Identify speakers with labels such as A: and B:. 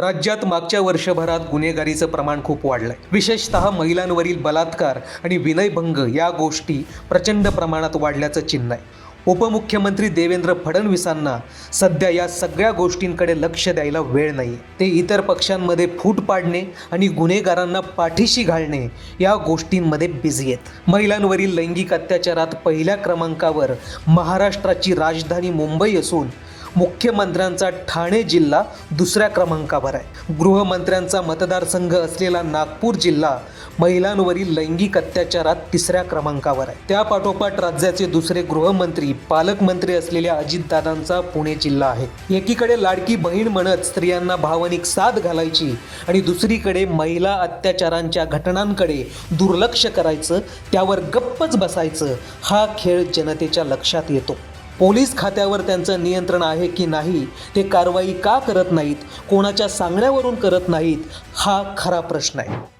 A: राज्यात मागच्या वर्षभरात गुन्हेगारीचं प्रमाण खूप वाढलं आहे विशेषतः महिलांवरील बलात्कार आणि विनयभंग या गोष्टी प्रचंड प्रमाणात वाढल्याचं चिन्ह आहे. उपमुख्यमंत्री देवेंद्र फडणवीसांना सध्या या सगळ्या गोष्टींकडे लक्ष द्यायला वेळ नाही ते इतर पक्षांमध्ये फूट पाडणे आणि गुन्हेगारांना पाठीशी घालणे या गोष्टींमध्ये बिझी आहेत. महिलांवरील लैंगिक अत्याचारात पहिल्या क्रमांकावर महाराष्ट्राची राजधानी मुंबई असून मुख्यमंत्र्यांचा ठाणे जिल्हा दुसऱ्या क्रमांकावर आहे. गृहमंत्र्यांचा मतदारसंघ असलेला नागपूर जिल्हा महिलांवरील लैंगिक अत्याचारात तिसऱ्या क्रमांकावर आहे. त्यापाठोपाठ राज्याचे दुसरे गृहमंत्री पालकमंत्री असलेल्या अजितदादांचा पुणे जिल्हा आहे. एकीकडे लाडकी बहीण म्हणत स्त्रियांना भावनिक साथ घालायची आणि दुसरीकडे महिला अत्याचारांच्या घटनांकडे दुर्लक्ष करायचं त्यावर गप्पच बसायचं हा खेळ जनतेच्या लक्षात येतो. पोलीस खात्यावर त्यांचं नियंत्रण आहे की नाही ते कारवाई का करत नाहीत कोणाच्या सांगण्यावरून करत नाहीत हा खरा प्रश्न आहे.